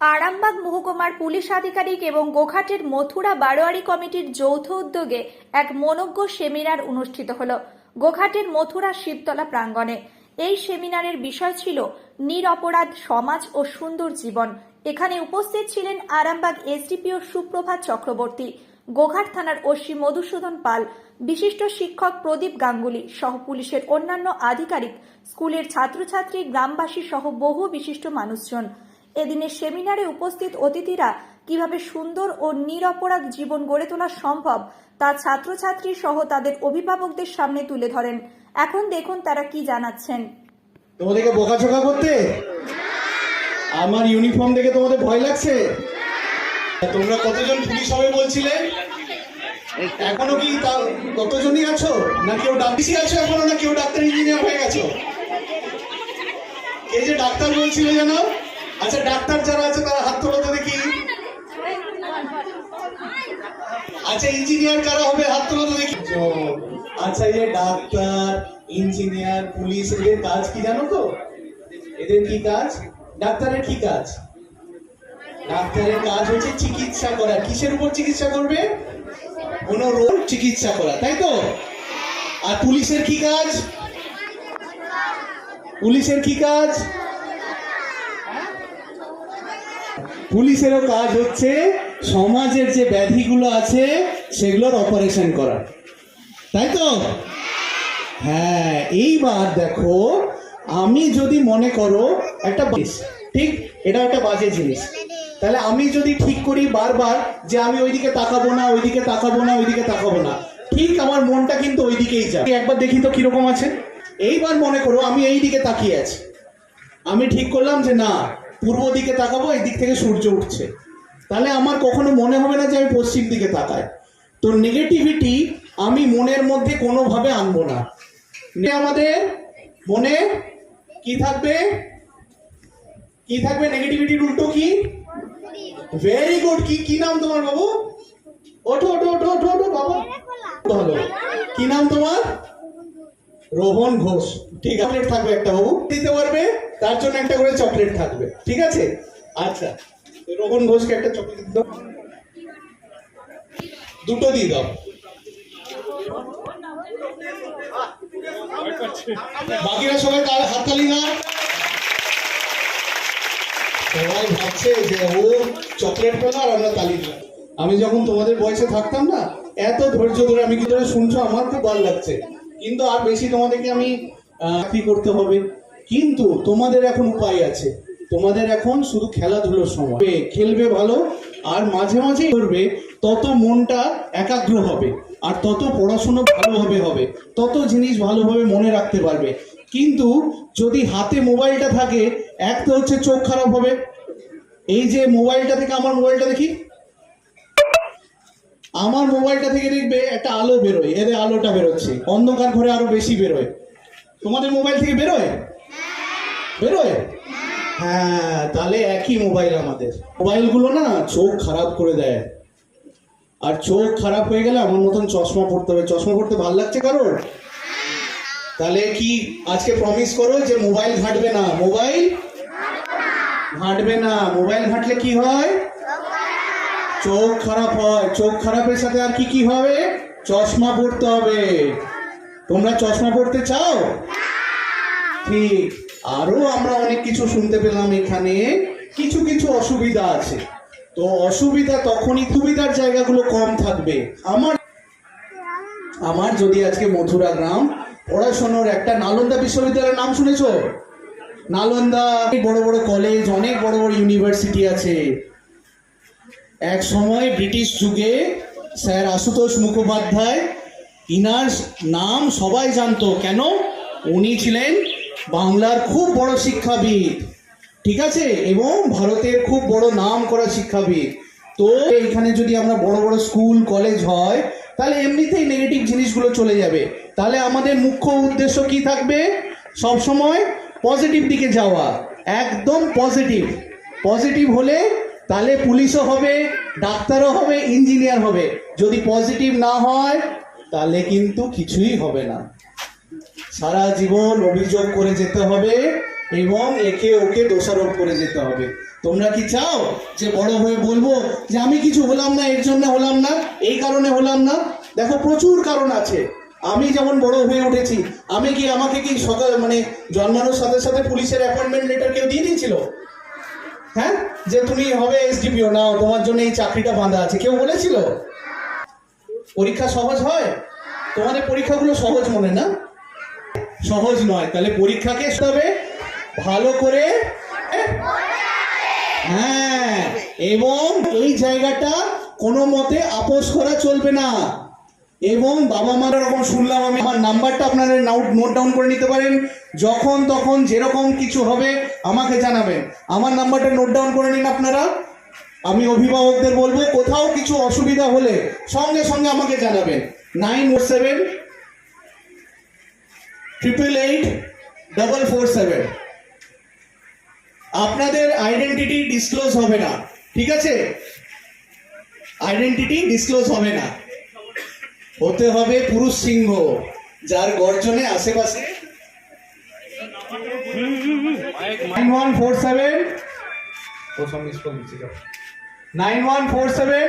আরামবাগ মহকুমার পুলিশ আধিকারিক এবং গোঘাটের মথুরা বারোয়ারি কমিটির যৌথ উদ্যোগে এক মনজ্ঞ সেমিনার অনুষ্ঠিত হল। গোঘাটের মথুরা শিবতলা প্রাঙ্গণে। এই সেমিনারের বিষয় ছিল নিরপরাধ সমাজ ও সুন্দর জীবন। এখানে উপস্থিত ছিলেন আরামবাগ এসডিপিও সুপ্রভাত চক্রবর্তী, গোঘাট থানার ওসি মধুসূদন পাল, বিশিষ্ট শিক্ষক প্রদীপ গাঙ্গুলি সহ পুলিশের অন্যান্য আধিকারিক, স্কুলের ছাত্রছাত্রী, গ্রামবাসী সহ বহু বিশিষ্ট মানুষজন। এদিনের সেমিনারে উপস্থিত অতিথিরা কীভাবে সুন্দর ও নিরপরাধ জীবন গড়ে তোলা সম্ভব, তা ছাত্রছাত্রী সহ তাদের অভিভাবকদের সামনে তুলে ধরেন। এখন দেখুন তারা কি জানাচ্ছেন। তোমাদেরকে বোকাচোকা করতে? আমার ইউনিফর্ম দেখে তোমাদের ভয় লাগছে? তোমরা কতজন পুলিশ হবে বলছিলে? এখনও কি কতজনই আছো? না কেউ ডাক্তারি আছো এখনও? না কেউ ডাক্তার ইঞ্জিনিয়ার হয়ে গেছো? এই যে ডাক্তার বলছিলে জানো? আচ্ছা ডাক্তার যারা আছে, তারা হাত তোলো তো দেখি। আচ্ছা ইঞ্জিনিয়ার কারা হবে? হাত তোলো তো দেখি। আচ্ছা এই ডাক্তার ইঞ্জিনিয়ার পুলিশ, এদের কাজ কি জানো তো? এদের কি কাজ? ডাক্তারের কি কাজ? ডাক্তারের কাজ হচ্ছে চিকিৎসা করা। কিসের উপর চিকিৎসা করবে? কোন রোগ চিকিৎসা করা, তাই তো? আর পুলিশের কি কাজ? পুলিশের কি কাজ? পুলিশেরও কাজ হচ্ছে সমাজের যে ব্যাধিগুলো আছে সেগুলোর অপারেশন করা। তাই তো? হ্যাঁ এইবার দেখো, আমি যদি মনে করো একটা ঠিক, এটা একটা বাজে জিনিস। তাহলে আমি যদি ঠিক করি বারবার যে আমি ওইদিকে তাকাবো না, ওইদিকে তাকাবো না, ওইদিকে তাকাবো না, ঠিক আমার মনটা কিন্তু ওইদিকেই যায়। একবার দেখি তো কীরকম আছে। এইবার মনে করো আমি এই দিকে তাকিয়ে আছি। আমি ঠিক করলাম যে না পূর্ব দিকে তাকাবো, এই দিক থেকে সূর্য উঠছে। তাহলে আমার কখনো মনে হবে না যে আমি পশ্চিম দিকে তাকাই। তো নেগেটিভিটি আমি মনের মধ্যে কোনোভাবে আনব না। আমাদের মনে কি থাকবে? কি থাকবে? নেগেটিভিটির উল্টো কি? ভেরি গুড কি কি নাম তোমার বাবু? ওঠো ওঠো ওঠো ওঠো ওঠো, বাবা। ভালো। কি নাম তোমার? রোহন ঘোষ। ঠিক চকলেট থাকবে একটা বাবু। দিতে পারবে? তার জন্য একটা করে চকলেট থাকবে। ঠিক আছে? আচ্ছা। রোহন ঘোষকে একটা চকলেট দাও। দুটো দিয়ে দাও। বাকিরা সবাই তার হাততালি না সবাই ভাবছে যে ও চকলেট পেল আর আমরা তালি দিলাম। আমি যখন তোমাদের বয়সে থাকতাম না এত ধৈর্য ধরে আমি কি ধরে শুনছো? আমার খুব ভালো লাগছে। কিন্তু আর বেশি তোমাদেরকে আমি কি করতে হবে? কিন্তু তোমাদের এখন উপায় আছে। তোমাদের এখন শুধু খেলাধুলোর সময়। খেলবে ভালো, আর মাঝে মাঝে করবে, তত মনটা একাগ্র হবে, আর তত পড়াশুনো ভালোভাবে হবে, তত জিনিস ভালোভাবে মনে রাখতে পারবে। কিন্তু যদি হাতে মোবাইলটা থাকে, এক তো হচ্ছে চোখ খারাপ হবে। এই যে মোবাইলটা থেকে, আমার মোবাইলটা দেখি। আমার মোবাইলটা থেকে দেখবে একটা আলো বেরোয়, এদের আলোটা বেরোচ্ছে, অন্ধকার ঘরে আরও বেশি বেরোয়। তোমাদের মোবাইল থেকে বেরোয়? বেরোয়? হ্যাঁ তাহলে একই মোবাইল আমাদের। মোবাইলগুলো না চোখ খারাপ করে দেয়। আর চোখ খারাপ হয়ে গেলে আমার মতন চশমা পড়তে হবে। চশমা পড়তে ভালো লাগছে কারোর? তাহলে কি আজকে প্রমিস করো যে মোবাইল ঘাঁটবে না? মোবাইল ঘাঁটবে না। মোবাইল ঘাঁটলে কি হয়? চোখ খারাপ হয়, চোখ খারাপের সাথে আর কি কি হবে? চশমা পড়তে হবে। তোমরা চশমা পড়তে চাও? ঠিক। আরও আমরা অনেক কিছু শুনতে পেলাম এখানে। কিছু কিছু অসুবিধা আছে। তো অসুবিধা তখনই সুবিধার জায়গাগুলো কম থাকবে। আমার আমার যদি আজকে মথুরা গ্রাম পড়াশোনার একটা নালন্দা বিশ্ববিদ্যালয়ের নাম শুনেছো? নালন্দা বড় বড় কলেজ অনেক বড় বড় ইউনিভার্সিটি আছে। এক সময় ব্রিটিশ যুগে স্যার আশুতোষ মুখোপাধ্যায় ইনার নাম সবাই জানতো। কেন? উনি ছিলেন বাংলার খুব বড় শিক্ষাবিদ, ঠিক আছে? এবং ভারতের খুব বড় নাম করা শিক্ষাবিদ। তো এখানে যদি আমরা বড় বড় স্কুল, কলেজ হয়, তাহলে এমনিতেই নেগেটিভ জিনিসগুলো চলে যাবে। তাহলে আমাদের মুখ্য উদ্দেশ্য কি থাকবে? সব সময় পজিটিভ দিকে যাওয়া। একদম পজিটিভ পজিটিভ হলে তাহলে পুলিশও হবে, ডাক্তারও হবে ইঞ্জিনিয়ার হবে। যদি পজিটিভ না হয়, তাহলে কিন্তু কিছুই হবে না। সারা জীবন অভিযোগ করে যেতে হবে এবং একে ওকে দোষারোপ করে যেতে হবে। তোমরা কি চাও যে বড় হয়ে বলব যে আমি কিছু হলাম না, এর জন্য হলাম না, এই কারণে হলাম না? দেখো, প্রচুর কারণ আছে। আমি যেমন বড় হয়ে উঠেছি, আমি কি আমাকে কি সকাল মানে জন্মানোর সাথে সাথে পুলিশের অ্যাপয়েন্টমেন্ট লেটার কেউ দিয়ে দিয়েছিল? হ্যাঁ? যে তুমি হবে এসডিপিও নাও, তোমার জন্য এই চাকরিটা বাঁধা আছে। কেউ বলেছিল? পরীক্ষা সহজ হয়? তোমাদের পরীক্ষাগুলো সহজ মনে, না? সহজ নয়। তাহলে পরীক্ষাকে তবে ভালো করে হ্যাঁ এবং এই জায়গাটা কোনো মতে আপোষ করা চলবে না। এবং বাবা মার এরকম শুনলাম আমি। আমার নাম্বারটা আপনারা নোট ডাউন করে নিতে পারেন। যখন তখন যেরকম কিছু হবে আমাকে জানাবেন। আমার নাম্বারটা নোট ডাউন করে নিন আপনারা। আমি অভিভাবকদের বলব, কোথাও কিছু অসুবিধা হলে সঙ্গে সঙ্গে আমাকে জানাবেন। Nine four seven triple eight double four seven আপনাদের আইডেন্টিটি ডিসক্লোজ হবে না। ঠিক আছে? আইডেন্টিটি ডিসক্লোজ হবে না। হতে হবে পুরুষ সিংহ, যার গর্জনে আশেপাশে nine one four seven nine one four seven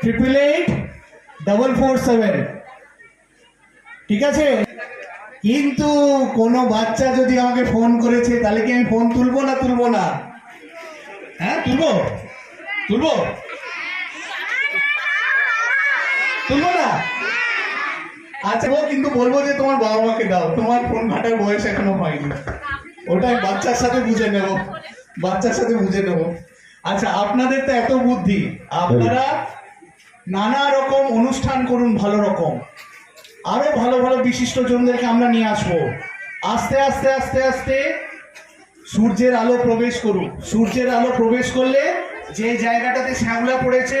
triple eight double four seven. ঠিক আছে? কিন্তু কোনো বাচ্চা যদি আমাকে ফোন করেছে, তাহলে কি আমি ফোন তুলবো না তুলবো না? হ্যাঁ তুলবো? তুলবো? তুলবো না? আচ্ছা ও কিন্তু বলব যে তোমার বাবা মাকে দাও। তোমার ফোন ঘাটার বয়স এখনও হয়নি। ওটাই বাচ্চার সাথে বুঝে নেব। বাচ্চার সাথে বুঝে নেব। আচ্ছা আপনাদের তো এত বুদ্ধি। আপনারা নানা রকম অনুষ্ঠান করুন ভালো রকম। আরও ভালো ভালো বিশিষ্ট জনদেরকে আমরা নিয়ে আসব। আস্তে আস্তে আস্তে আস্তে সূর্যের আলো প্রবেশ করুক। সূর্যের আলো প্রবেশ করলে যে জায়গাটাতে শ্যাওলা পড়েছে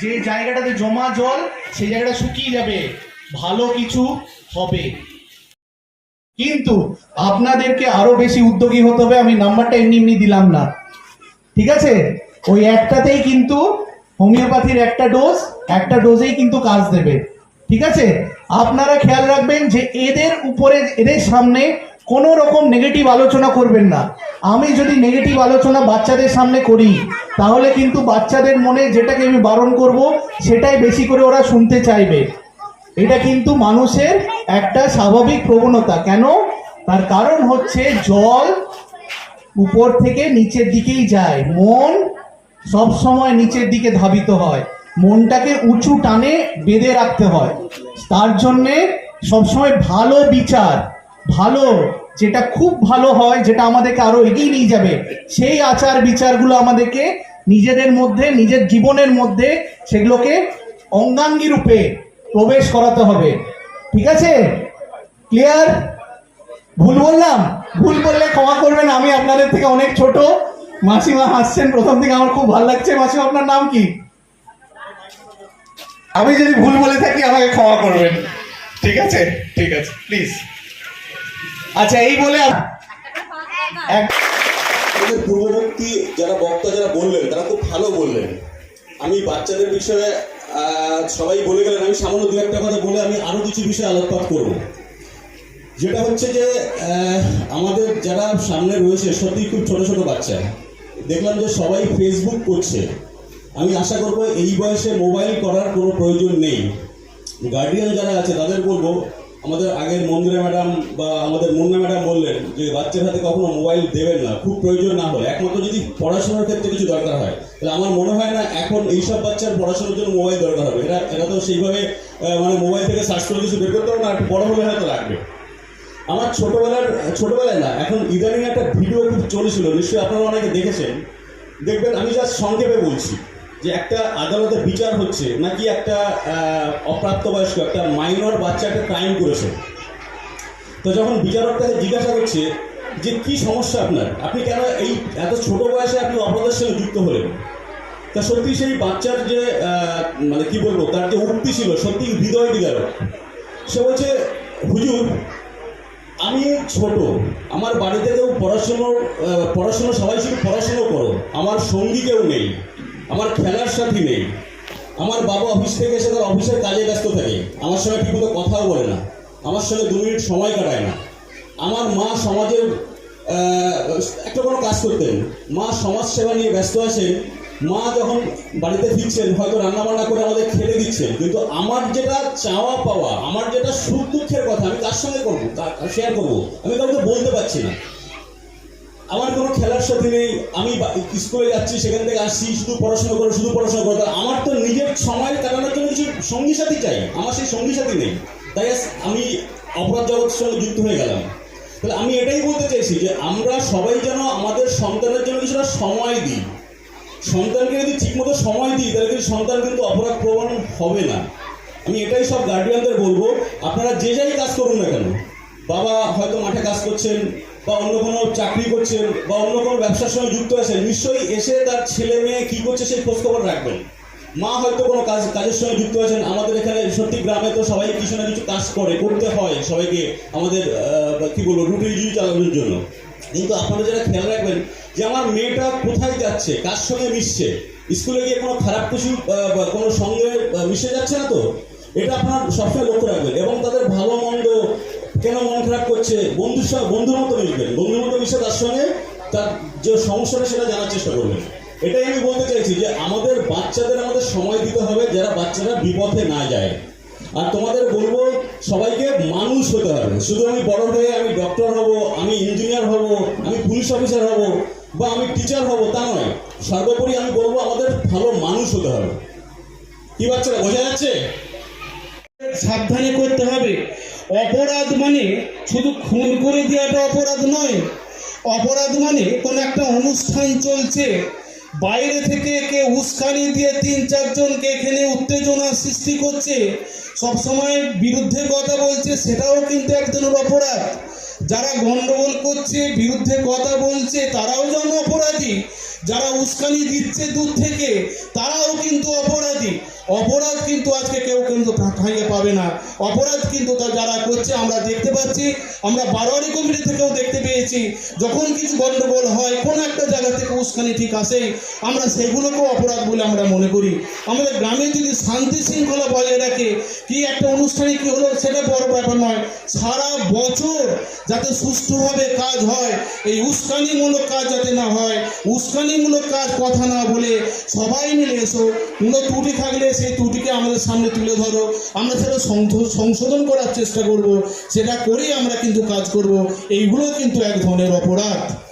যে জায়গাটাতে জমা জল, সেই জায়গাটা শুকিয়ে যাবে। ভালো কিছু হবে। কিন্তু আপনাদেরকে আরও বেশি উদ্যোগী হতে হবে, আমি নাম্বারটা এমনি এমনি দিলাম না। ঠিক আছে? ওই একটাতেই কিন্তু হোমিওপ্যাথির একটা ডোজ, একটা ডোজেই কিন্তু কাজ দেবে। ঠিক আছে? আপনারা খেয়াল রাখবেন যে এদের উপরে, এদের সামনে কোনো রকম নেগেটিভ আলোচনা করবেন না। আমি যদি নেগেটিভ আলোচনা বাচ্চাদের সামনে করি, তাহলে কিন্তু বাচ্চাদের মনে যেটাকে আমি বারণ করব, সেটাই বেশি করে ওরা শুনতে চাইবে। এটা কিন্তু মানুষের একটা স্বাভাবিক প্রবণতা। কেন? তার কারণ হচ্ছে জল উপর থেকে নিচের দিকেই যায়। মন সব সময় নিচের দিকে ধাবিত হয়। মনটাকে উঁচু টানে বেঁধে রাখতে হয়। তার জন্যে সবসময় ভালো বিচার। ভালো, যেটা খুব ভালো হয়, যেটা আমাদেরকে আরও এগিয়ে নিয়ে যাবে, সেই আচার বিচারগুলো আমাদেরকে নিজেদের মধ্যে, নিজের জীবনের মধ্যে সেগুলোকে অঙ্গাঙ্গী রূপে প্রবেশ করাতে হবে। ঠিক আছে? ক্লিয়ার ভুল বললাম? ভুল বললে ক্ষমা করবেন, আমি আপনাদের থেকে অনেক ছোট। মাসিমা হাসছেন, প্রথম থেকে আমার খুব ভালো লাগছে। মাসিমা, আপনার নাম কি? আমি যদি ভুল বলে থাকি, আমাকে ক্ষমা করবেন। ঠিক আছে? ঠিক আছে প্লিজ আচ্ছা এই বলে পূর্ববর্তী যারা বক্তা যারা বললেন তারা খুব ভালো বললেন। আমি বাচ্চাদের বিষয়ে সবাই বলে গেলেন আমি সামান্য দু একটা কথা বলে আমি আরও কিছু বিষয়ে আলোকপাত করব। যেটা হচ্ছে যে আমাদের যারা সামনে রয়েছে সত্যি খুব ছোট ছোট বাচ্চা। দেখলাম যে সবাই ফেসবুক করছে। আমি আশা করব এই বয়সে মোবাইল করার কোনো প্রয়োজন নেই। গার্ডিয়ান যারা আছে তাদের বলব আমাদের আগের মন্দিরা ম্যাডাম বা আমাদের মুন্না ম্যাডাম বললেন যে বাচ্চার হাতে কখনো মোবাইল দেবেন না, খুব প্রয়োজন না হলে। একমাত্র যদি পড়াশোনার ক্ষেত্রে কিছু দরকার হয়, তাহলে আমার মনে হয় না এখন এইসব বাচ্চার পড়াশোনার জন্য মোবাইল দরকার হবে। এরা এরা তো সেইভাবে মানে মোবাইল থেকে সার্চ করে কিছু বের করতে হবে না একটু বড় হলে হয়তো লাগবে। আমার ছোটবেলার, ছোটবেলায় না, এখন ইদানিং একটা ভিডিও খুব চলেছিল, নিশ্চয়ই আপনারা অনেকে দেখেছেন। দেখবেন, আমি জাস্ট সংক্ষেপে বলছি। যে একটা আদালতে বিচার হচ্ছে নাকি একটা অপ্রাপ্তবয়স্ক একটা মাইনর বাচ্চা একটা ক্রাইম করেছে। তো যখন বিচারক তাকে জিজ্ঞাসা করছে যে কি সমস্যা আপনার? আপনি কেন এই এত ছোট বয়সে আপনি অপরাধের সঙ্গে যুক্ত হলেন? তা সত্যি সেই বাচ্চার যে মানে কি বলব, তার যে উক্তি ছিল, সত্যি হৃদয় বিদারক সে বলছে, হুজুর, আমি ছোট, আমার বাড়িতে কেউ পড়াশুনো পড়াশুনো, সবাই শুধু পড়াশুনো করো, আমার সঙ্গী কেউ নেই। আমার খেলার সাথী নেই। আমার বাবা অফিস থেকে এসে তার অফিসের কাজে ব্যস্ত থাকে। আমার সঙ্গে ঠিকমতো কথাও বলে না। আমার সঙ্গে দু মিনিট সময় কাটায় না। আমার মা সমাজের একটা কোনো কাজ করতেন। মা সমাজ সেবা নিয়ে ব্যস্ত আছেন। মা যখন বাড়িতে ফিরছেন, হয়তো রান্না বান্না করে আমাদের খেতে দিচ্ছেন। কিন্তু আমার যেটা চাওয়া পাওয়া, আমার যেটা সুখ দুঃখের কথা আমি কার সঙ্গে করব শেয়ার করব। আমি কাউকে বলতে পারছি না। আমার কোনো খেলার সাথে নেই। আমি স্কুলে যাচ্ছি, সেখান থেকে আসছি, শুধু পড়াশোনা করে, শুধু পড়াশোনা করে। আমার তো নিজের সময় কাটানোর জন্য কিছু সঙ্গী সাথী চাই। আমার সেই সঙ্গী সাথী নেই। তাই আমি অপরাধ জগতের সঙ্গে যুক্ত হয়ে গেলাম। তাহলে আমি এটাই বলতে চাইছি যে আমরা সবাই যেন আমাদের সন্তানের জন্য কিছুটা সময় দিই। সন্তানকে যদি ঠিকমতো সময় দিই, তাহলে কিন্তু সন্তান কিন্তু অপরাধ প্রবণ হবে না। আমি এটাই সব গার্ডিয়ানদের বলব, আপনারা যে যাই কাজ করুন না কেন, বাবা হয়তো মাঠে কাজ করছেন বা অন্য কোনো চাকরি করছেন বা অন্য কোনো ব্যবসার সঙ্গে যুক্ত আছেন, নিশ্চয়ই এসে তার ছেলে মেয়ে কি করছে সেই খোঁজ খবর রাখবেন। মা হয়তো কোনো কাজ, কাজের সঙ্গে যুক্ত আছেন। আমাদের এখানে সত্যি গ্রামে তো সবাই কিছু না কিছু কাজ করে, করতে হয় সবাইকে আমাদের কি বলব, রুটি রুজি চালানোর জন্য। কিন্তু আপনারা যারা খেয়াল রাখবেন যে আমার মেয়েটা কোথায় যাচ্ছে, কার সঙ্গে মিশছে, স্কুলে গিয়ে কোনো খারাপ কিছু কোনো সঙ্গে মিশে যাচ্ছে না তো? এটা আপনার সবসময় লক্ষ্য রাখবেন। এবং তাদের ভালো মন্দ কেন মন খারাপ করছে? বন্ধুর সঙ্গে বন্ধুর মতো মিশবেন বন্ধুর মতো মিশে তার সঙ্গে তার যে সমস্যাটা সেটা জানার চেষ্টা করবেন। এটাই আমি বলতে চাইছি যে আমাদের বাচ্চাদের আমাদের সময় দিতে হবে যারা বাচ্চারা বিপথে না যায়। আর তোমাদের বলব, সবাইকে মানুষ হতে হবে। শুধু আমি বড় হয়ে আমি ডক্টর হব, আমি ইঞ্জিনিয়ার হব, আমি পুলিশ অফিসার হব বা আমি টিচার হব, তা নয়। সর্বোপরি আমি বলব আমাদের ভালো মানুষ হতে হবে। কি বাচ্চারা, বোঝা যাচ্ছে? সাবধানে করতে হবে। অপরাধ মানে শুধু খুন করে দেওয়াটা অপরাধ নয়। অপরাধ মানে কোনো একটা অনুষ্ঠান চলছে। বাইরে থেকে কে উস্কানি দিয়ে তিন চারজনকে এখানে উত্তেজনা সৃষ্টি করছে। সবসময় বিরুদ্ধে কথা বলছে, সেটাও কিন্তু এক ধরনের অপরাধ। যারা গণ্ডগোল করছে, বিরুদ্ধে কথা বলছে, তারাও যেন অপরাধী। যারা উস্কানি দিচ্ছে দূর থেকে, তারাও কিন্তু অপরাধী। অপরাধ কিন্তু আজকে কেউ কিন্তু ঠাইয়ে পাবে না। অপরাধ কিন্তু তা যারা করছে, আমরা দেখতে পাচ্ছি, আমরা বারোয়ারি কমিটি থেকেও দেখতে পেয়েছি, যখন কিছু গন্ডগোল হয়, কোন একটা জায়গা থেকে উস্কানি ঠিক আসে আমরা সেগুলোকেও অপরাধ বলে আমরা মনে করি। আমাদের গ্রামে যদি শান্তি শৃঙ্খলা বজায় রাখে, কি একটা অনুষ্ঠানে কি হলো সেটা বড় ব্যাপার নয়। সারা বছর যাতে সুষ্ঠুভাবে কাজ হয়, এই উস্কানিমূলক কাজ যাতে না হয় উস্কানিমূলক কাজ কথা না বলে সবাই মিলে এসো। কোনো ত্রুটি থাকলে সেই ত্রুটিকে আমাদের সামনে তুলে ধরো। আমরা সেটা সংশো- সংশোধন করার চেষ্টা করব। সেটা করেই আমরা কিন্তু কাজ করব। এইগুলো কিন্তু এক ধরনের অপরাধ।